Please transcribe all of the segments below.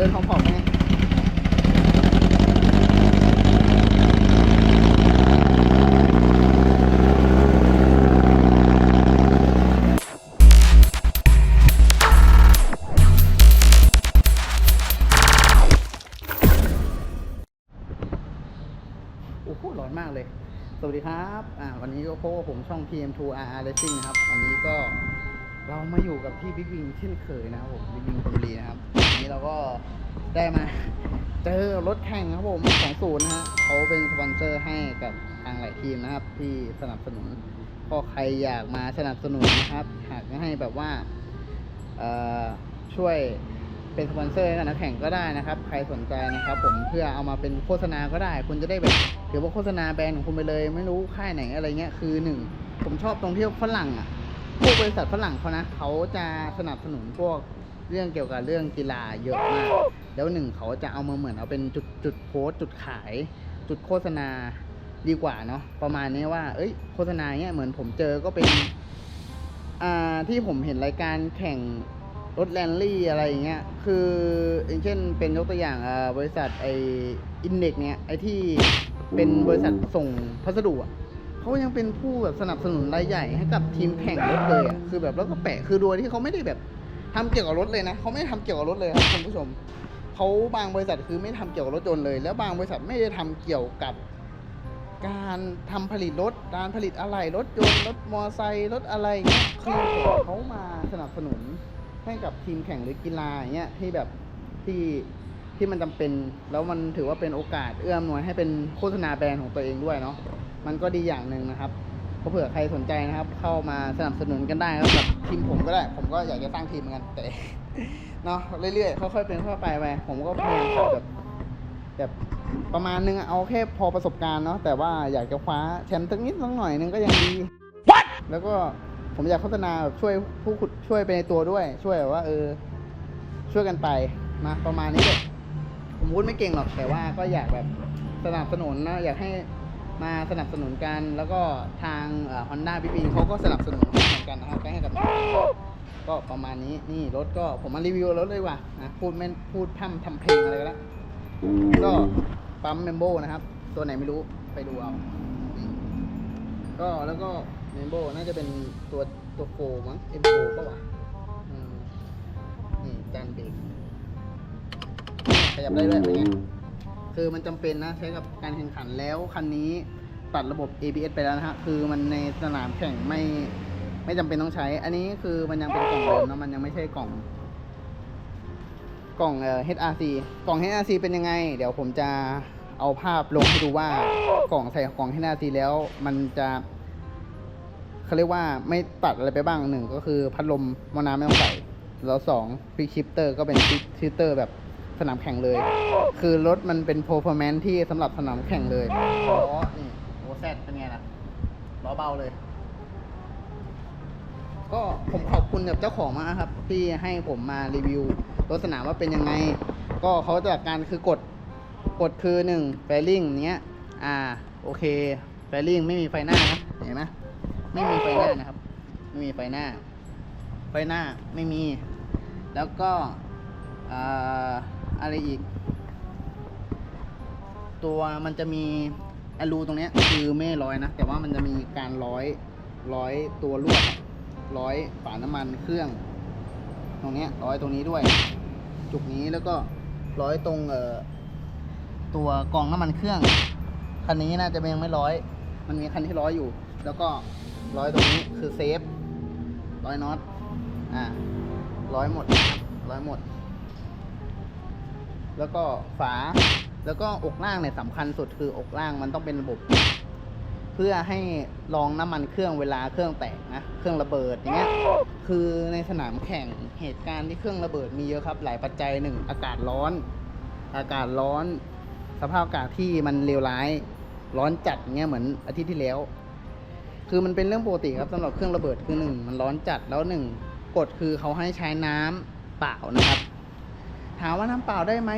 ดินผอมไงโอ้โหร้อนมากเลย สวัสดีครับ อ่า วันนี้ก็พบกับผมช่อง PM2RR Racing นะครับ วันนี้ก็ เรามาอยู่กับที่บิ๊กวิงเช่นเคยนะครับผมบิ๊กวิงธนบุรีนะครับวันนี้เราก็ได้มาเจอรถแข่งครับผมของศูนย์นะฮะเขาเป็นสปอนเซอร์ให้กับทางหลายทีมนะครับ ที่สนับสนุนก็ใครอยากมาสนับสนุนนะครับ หากให้แบบว่าช่วยเป็นสปอนเซอร์ให้กับนักแข่งก็ได้นะครับ ใครสนใจนะครับ ผมเพื่อเอามาเป็นโฆษณาก็ได้ คุณจะได้แบบถือว่าโฆษณาแบรนด์ของคุณไปเลย ไม่รู้ค่ายไหนอะไรเงี้ยคือหนึ่งผมชอบตรงที่ฝรั่งอะ พวกบริษัทฝรั่งเขานะเขาจะสนับสนุนพวกเรื่องเกี่ยวกับเรื่องกีฬาเยอะมากแล้วหนึ่งเขาจะเอามาเหมือนเอาเป็นจุดจุดโพสจุดขาย จุดโฆษณาดีกว่าเนาะประมาณนี้ว่า เอ้ย โฆษณาเนี้ยเหมือนผมเจอก็เป็น อ่าที่ผมเห็นรายการแข่งรถแรนลี่อะไรอย่างเงี้ย คืออย่างเช่นเป็นยกตัวอย่างบริษัทไออินเด็กเนี้ยไอที่เป็นบริษัทส่งพัสดุอะ เขายังเป็นผู้แบบสนับสนุนรายใหญ่ให้กับทีมแข่งรถเลยอะคือแบบแล้วก็แปะคือโดยที่เขาไม่ได้แบบทำเกี่ยวกับรถเลยนะเขาไม่ได้ทำเกี่ยวกับรถเลยครับคุณผู้ชมเขาบางบริษัทคือไม่ทำเกี่ยวกับรถยนต์เลย แล้วบางบริษัทไม่ได้ทำเกี่ยวกับการทำผลิตรถ การผลิตอะไรรถยนต์รถมอไซค์รถอะไรเงี้ยคือเขามาสนับสนุนให้กับทีมแข่งหรือกีฬาอย่างเงี้ยที่แบบที่ที่มันจำเป็น แล้วมันถือว่าเป็นโอกาสเอื้อมหน่วยให้เป็นโฆษณาแบรนด์ของตัวเองด้วยเนาะ มันก็ดีอย่างหนึ่งนะครับก็เผื่อใครสนใจนะครับ เข้ามาสนับสนุนกันได้ครับกับทีมผมก็ได้ ผมก็อยากจะสร้างทีมเหมือนกันแต่เนาะเรื่อยๆค่อยๆเป็นค่อยๆไปไปผมก็พยายามขับแบบแบบประมาณนึงอะเอาแค่พอประสบการณ์เนาะแต่ว่าอยากจะคว้าแชมป์สักนิดสักหน่อยนึงก็ยังดีแล้วก็ผมอยากโฆษณาแบบช่วยผู้ขุดช่วยไปในตัวด้วย ช่วยแบบว่าเออ ช่วยกันไปนะประมาณนี้เลยผมพูดไม่เก่งหรอกแต่ว่าก็อยากแบบสนับสนุนนะอยากให้ มาสนับสนุนกัน แล้วก็ทางฮอนด้าบีบีเขาก็สนับสนุนเหมือนกันนะครับให้กับก็ประมาณนี้นี่รถก็ผมมารีวิวรถเลยดีกว่านะพูดไม่พูดพร่ำทำเพลงอะไรก็แล้วก็ปั๊มเมมโบนะครับ ตัวไหนไม่รู้ไปดูเอาก็แล้วก็เมมโบน่าจะเป็นตัวตัวโฟมั้ง M4 ก็วะอืมนี่จานเบรกขยับได้ด้วยเป็นไง คือมันจำเป็นนะใช้กับการแข่งขันแล้วคันนี้ตัดระบบ ABS ไปแล้วนะฮะคือมันในสนามแข่งไม่ไม่จำเป็นต้องใช้ อันนี้คือมันยังเป็นกล่องเดิมนะมันยังไม่ใช่กล่อง กล่องเอ่อ HRC กล่อง HRC เป็นยังไง เดี๋ยวผมจะเอาภาพลงให้ดูว่ากล่องใส่กล่อง HRC แล้วมันจะเขาเรียกว่าไม่ตัดอะไรไปบ้างหนึ่งก็คือพัดลมมอน้ำไม่ต้องใส่แล้วสองฟิกชิปเตอร์ก็เป็นฟิกชิปเตอร์แบบ สนามแข่งเลย คือรถมันเป็น performance ที่สำหรับสนามแข่งเลยล้อนี่โอแซดเป็นไงล่ะล้อเบาเลย ก็ผมขอบคุณกับเจ้าของมากครับ ที่ให้ผมมารีวิวรถสนามว่าเป็นยังไง ก็เขาจะกการคือกดกดคือหนึ่งแฟลิงเนี้ย อ่า โอเคแฟลิงไม่มีไฟหน้านะเห็นไหมไม่มีไฟหน้านะครับ ไม่มีไฟหน้า ไฟหน้าไม่มี แล้วก็อ่า อะไรอีก ตัวมันจะมีอลูตรงเนี้ยคือไม่ร้อยนะ แต่ว่ามันจะมีการร้อยร้อยตัวลวดร้อยฝาน้ำมันเครื่อง ตรงเนี้ยร้อยตรงนี้ด้วย จุกนี้แล้วก็ร้อยตรงเอ่อตัวกองน้ำมันเครื่อง คันนี้น่าจะยังไม่ร้อย มันมีคันที่ร้อยอยู่ แล้วก็ร้อยตรงนี้คือเซฟร้อยน็อตอ่าร้อยหมดร้อยหมด แล้วก็ฝา แล้วก็อกล่างเนี่ยสำคัญสุดคืออกล่างมันต้องเป็นระบบ เพื่อให้รองน้ำมันเครื่องเวลาเครื่องแตกนะเครื่องระเบิดอย่างเงี้ยคือในสนามแข่งเหตุการณ์ที่เครื่องระเบิดมีเยอะครับ หลายปัจจัยหนึ่งอากาศร้อน อากาศร้อน สภาพอากาศที่มันเลวร้ายร้อนจัดเงี้ยเหมือนอาทิตย์ที่แล้ว คือมันเป็นเรื่องปกติครับสำหรับเครื่องระเบิดคือหนึ่งมันร้อนจัดแล้วหนึ่งกฎคือเขาให้ใช้น้ำเปล่านะครับ ถามว่าน้ำเปล่าได้ไหม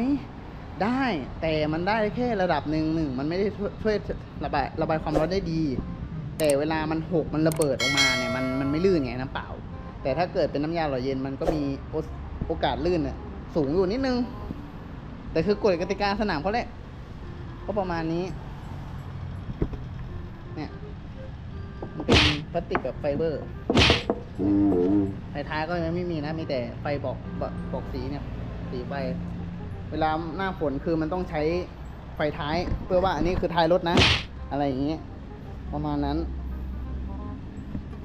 ได้แต่มันได้แค่ระดับหนึ่งหนึ่งมันไม่ได้ช่วยช่วยระบายระบายความร้อนได้ดี แต่เวลามันหกมันระเบิดออกมาเนี่ยมันมันไม่ลื่นไงน้ำเปล่า แต่ถ้าเกิดเป็นน้ำยาหล่อเย็นมันก็มีโอโอกาสลื่นน่ะสูงอยู่นิดนึง แต่คือกฎกติกาสนามเขาแหละก็ประมาณนี้ เนี่ยมันเป็นพลาสติกแบบไฟเบอร์ไฟท้ายก็ยังไม่มีนะมีแต่ไฟบอกบอกบอกสีเนี่ย สีไฟเวลาหน้าฝนคือมันต้องใช้ไฟท้าย เพื่อว่าอันนี้คือท้ายรถนะ อะไรอย่างเงี้ยประมาณนั้น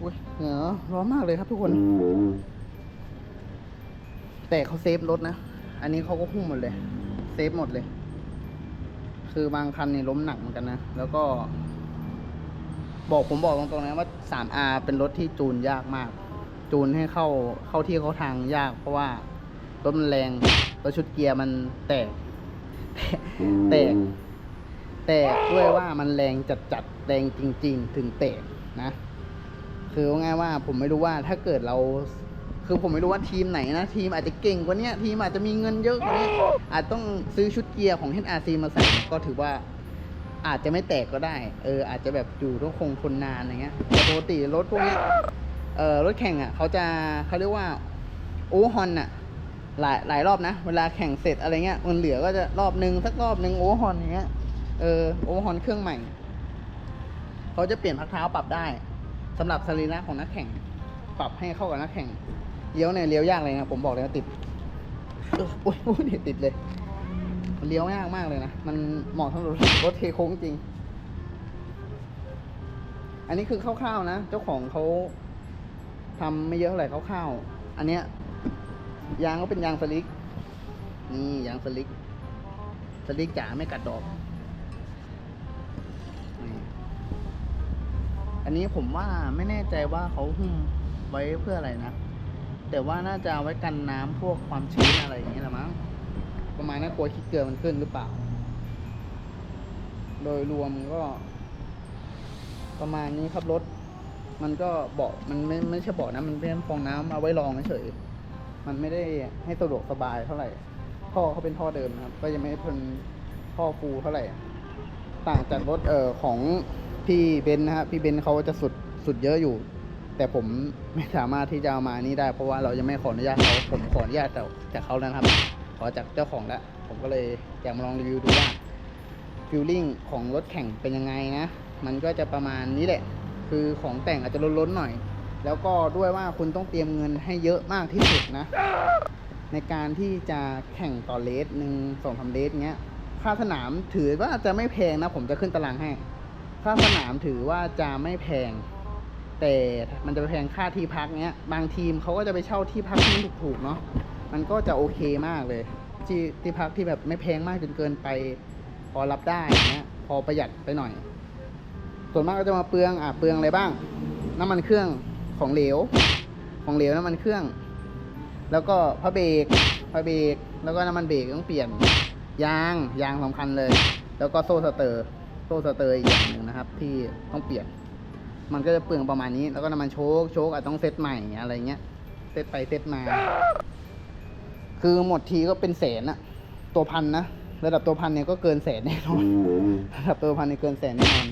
อุ้ยเหนือร้อนมากเลยครับทุกคน แต่เขาเซฟรถนะ อันนี้เขาก็หุ้มหมดเลย เซฟหมดเลย คือบางคันนี่ล้มหนักเหมือนกันนะ แล้วก็ บอกผมบอกตรงๆนะว่า 3R เป็นรถที่จูนยากมาก จูนให้เข้าเข้าที่เข้าทางยากเพราะว่า รถมันแรงแล้วชุดเกียร์มันแตก แตก แตกด้วยว่ามันแรงจัดจัดๆแรงจริง ๆ ถึงแตกนะ คือว่าง่ายว่าผมไม่รู้ว่าถ้าเกิดเรา คือผมไม่รู้ว่าทีมไหนนะ ทีมอาจจะเก่งกว่าเนี้ยทีมอาจจะมีเงินเยอะกว่านี้อาจต้องซื้อชุดเกียร์ของ HRC มาใส่ก็ถือว่าอาจจะไม่แตกก็ได้ เออ อาจจะแบบอยู่ต้องคงทนนานอย่างเงี้ยแต่ปกติรถพวกเนี้ยเออรถแข่งอะเขาจะเขาเรียกว่าโอเวอร์ฮอนอะ หลายหลายรอบนะ เวลาแข่งเสร็จอะไรเงี้ยมันเหลือก็จะรอบหนึ่งสักรอบหนึ่งโอเวอร์ฮอนอย่างเงี้ยเออโอเวอร์ฮอนเครื่องใหม่เขาจะเปลี่ยนพักเท้าปรับได้สำหรับสรีระของนักแข่ง ปรับให้เข้ากับนักแข่งเลี้ยวเนี่ยเลี้ยวยากเลยนะผมบอกเลยว่าติดออโอ้ยโอ้ยเนี่ยติดเลยมันเลี้ยวยากมากเลยนะ มันเหมาะสำหรับรถเทโค้งจริง อันนี้คือคร่าวๆนะ เจ้าของเขาทำไม่เยอะเท่าไหร่คร่าวๆ อันเนี้ย ยางก็เป็นยางสลิก นี่ยางสลิก สลิกจ๋าไม่กัดดอก อันนี้ผมว่าไม่แน่ใจว่าเขาหุ้มไว้เพื่ออะไรนะ แต่ว่าน่าจะไว้กันน้ำพวกความชื้นอะไรอย่างเงี้ยละมั้ง ประมาณนั้นกลัวขี้เกลือมันขึ้นหรือเปล่า โดยรวมก็ ประมาณนี้ครับรถ มันก็เบาะมันไม่ไม่ใช่เบาะนะ มันเป็นฟองน้ำเอาไว้รองเฉยๆ มันไม่ได้ให้สะดวกสบายเท่าไหร่ ท่อเขาเป็นท่อเดิมนะครับ ก็ยังไม่เป็นท่อฟูเท่าไหร่ ต่างจากรถเอ่อของพี่เบนซ์นะฮะพี่เบนซ์เขาจะสุดสุดเยอะอยู่ แต่ผมไม่สามารถที่จะเอามานี่ได้ เพราะว่าเรายังไม่ขออนุญาตเขาผมขออนุญาตจากจากเขาแล้วนะครับ ขอจากเจ้าของแล้วผมก็เลยอยากมาลองรีวิวดูว่าฟิลลิ่งของรถแข่งเป็นยังไงนะ มันก็จะประมาณนี้แหละ คือของแต่งอาจจะล้นๆหน่อย แล้วก็ด้วยว่าคุณต้องเตรียมเงินให้เยอะมากที่สุดนะ ในการที่จะแข่งต่อเลสหนึ่งสองสามเลสเงี้ย ค่าสนามถือว่าจะไม่แพงนะ ผมจะขึ้นตารางให้ ค่าสนามถือว่าจะไม่แพง แต่มันจะไปแพงค่าที่พักเนี้ย บางทีมเขาก็จะไปเช่าที่พักที่ถูกๆเนาะมันก็จะโอเคมากเลยที่ที่พักที่แบบไม่แพงมากจนเกินไป พอรับได้เงี้ยพอประหยัดไปหน่อย ส่วนมากก็จะมาเปลืองอะเปลืองอะไรบ้าง น้ำมันเครื่อง ของเหลว ของเหลวน้ำมันเครื่อง แล้วก็พระเบรกพระเบรกแล้วก็น้ำมันเบรกต้องเปลี่ยน ยางยางสำคัญเลย แล้วก็โซ่สเตอร์โซ่สเตอร์อีกอย่างหนึ่งนะครับ ที่ต้องเปลี่ยน มันก็จะเปลืองประมาณนี้ แล้วก็น้ำมันโชคโชคอาจต้องเซตใหม่อะไรเงี้ยเซตไปเซตมา คือหมดทีก็เป็นแสนอะตัวพันนะระดับตัวพันเนี่ยก็เกินแสนแน่นอนระดับตัวพันเนี่ยเกินแสนแน่นอน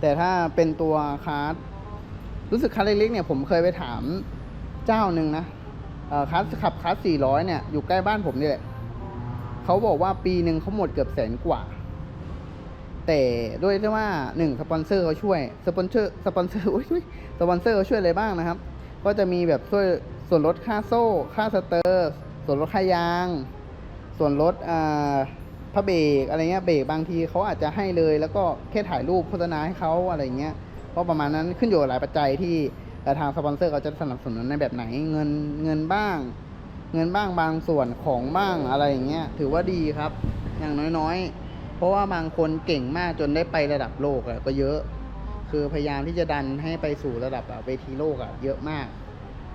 แต่ถ้าเป็นตัวคาร์ด รู้สึกคาร์ดเล็กๆเนี่ยผมเคยไปถามเจ้าหนึ่งนะเออคาร์ดขับคาสี่ร้อยเนี่ย อยู่ใกล้บ้านผมนี่แหละเขาบอกว่าปีหนึ่งเขาหมดเกือบแสนกว่า แต่ด้วยที่ว่าหนึ่งสปอนเซอร์เขาช่วยสปอนเซอร์สปอนเซอร์อุ้ยอุ๊ยสปอนเซอร์เขาช่วยอะไรบ้างนะครับ ก็จะมีแบบช่วยส่วนลดค่าโซ่ ค่าสเตอร์ ส่วนลดค่ายาง ส่วนลดอ่าพระเบรกอะไรเงี้ยเบรกบางทีเขาอาจจะให้เลย แล้วก็แค่ถ่ายรูปโฆษณาให้เขาอะไรเงี้ย ก็ประมาณนั้นขึ้นอยู่กับหลายปัจจัยที่ทางสปอนเซอร์เขาจะสนับสนุนในแบบไหนเงินเงินบ้าง เงินบ้างบางส่วนของบ้างอะไรอย่างเงี้ยถือว่าดีครับ อย่างน้อยๆ เพราะว่าบางคนเก่งมากจนได้ไประดับโลกอะก็เยอะ คือพยายามที่จะดันให้ไปสู่ระดับอะเวทีโลกอะเยอะมาก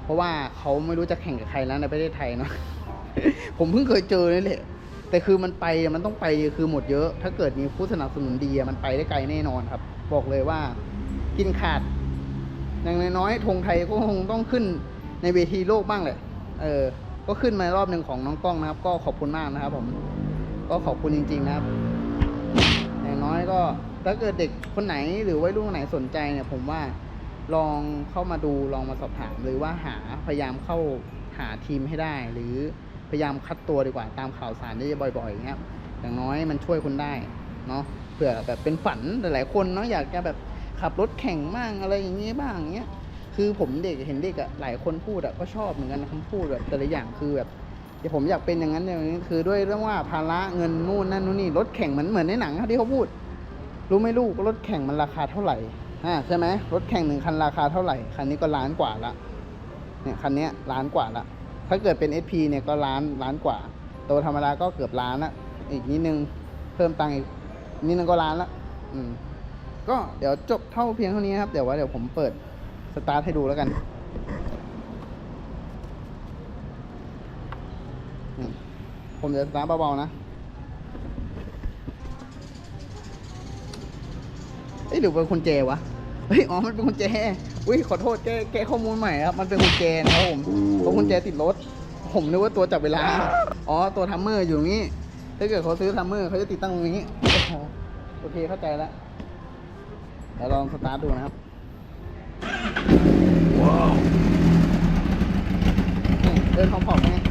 เพราะว่าเขาไม่รู้จะแข่งกับใครแล้วในประเทศไทยเนาะผมเพิ่งเคยเจอนี่แหละแต่คือมันไปมันต้องไปคือหมดเยอะ ถ้าเกิดมีผู้สนับสนุนดีอะมันไปได้ไกลแน่นอนครับ บอกเลยว่า กินขาด อย่างน้อยๆธงไทยก็คงต้องขึ้นในเวทีโลกบ้างแหละ เออ ก็ขึ้นมารอบหนึ่งของน้องกล้องนะครับ ก็ขอบคุณมากนะครับ ผม ก็ขอบคุณจริง ๆ นะครับ อย่างน้อยก็ถ้าเกิดเด็กคนไหนหรือวัยรุ่นคนไหนสนใจเนี่ย ผมว่าลองเข้ามาดูลองมาสอบถาม หรือว่าหาพยายามเข้าหาทีมให้ได้ หรือพยายามคัดตัวดีกว่าตามข่าวสารได้บ่อยๆอย่างเงี้ยอย่างน้อยมันช่วยคุณได้เนาะเผื่อแบบเป็นฝันหลายๆคนเนาะอยากจะแบบ ขับรถแข่งบ้างอะไรอย่างเงี้ยบ้างเงี้ยคือผมเด็กเห็นเด็กอะหลายคนพูดอะก็ชอบเหมือนกันคำพูดแบบแต่ละอย่างคือแบบเดี๋ยวผมอยากเป็นอย่างนั้นอย่างนี้คือด้วยเรื่องว่าภาระเงินนู่นนั่นนู่นนี่รถแข่งเหมือนเหมือนในหนังที่เขาพูด รู้ไหมลูกรถแข่งมันราคาเท่าไหร่อ่าใช่ไหมรถแข่งหนึ่งคันราคาเท่าไหร่คันนี้ก็ล้านกว่าละเนี่ยคันนี้ล้านกว่าละถ้าเกิดเป็น SP เนี่ยก็ล้านล้านกว่าตัวธรรมดาก็เกือบล้านละอีกนิดนึงเพิ่มตังค์อีกนิดนึงก็ล้านละอืม ก็เดี๋ยวจบเท่าเพียงเท่านี้ครับ เดี๋ยวว่าเดี๋ยวผมเปิดสตาร์ทให้ดูแล้วกันอืมผมจะสตาร์ทเบาๆนะเอ้ยหรือเป็นคนแจวะเฮ้ยอ๋อมันเป็นคนแจอุ้ยขอโทษแกแกข้อมูลใหม่ครับมันเป็นคนแจนะครับผมเพราะคนแจติดรถ ผมนึกว่าตัวจับเวลาอ๋อตัวทัมเมอร์อยู่นี้ ถ้าเกิดเขาซื้อทัมเมอร์เขาจะติดตั้งตรงนี้ โอเคเข้าใจแล้ว เดี๋ยวลองสตาร์ทดูนะครับว้าวเดินของผอมๆไงเ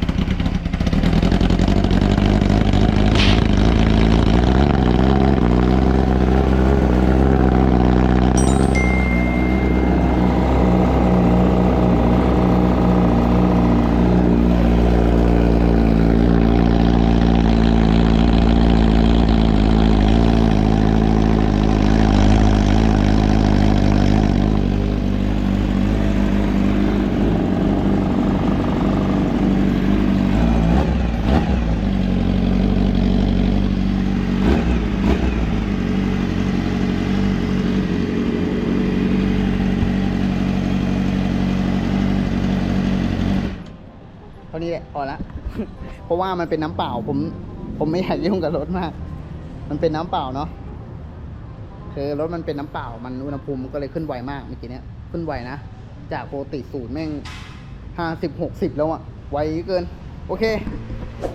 เพราะว่ามันเป็นน้ำเปล่า ผมผมไม่อยากยุ่งกับรถมาก มันเป็นน้ำเปล่าเนาะคือรถมันเป็นน้ำเปล่า มันอุณหภูมิมันก็เลยขึ้นไวมากเมื่อกี้เนี้ยขึ้นไวนะ จากปกติศูนย์แม่งห้าสิบหกสิบแล้วอะไวเกิน โอเค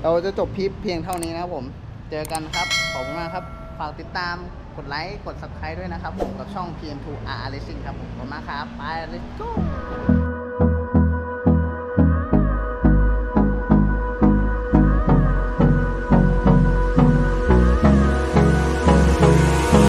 เราจะจบคลิปเพียงเท่านี้นะครับผม เจอกันครับ ขอบคุณมากครับ ฝากติดตาม กดไลค์ กด subscribe ด้วยนะครับผม กับช่อง PM2R Racing ครับผม ขอบคุณมากครับ ไป let's go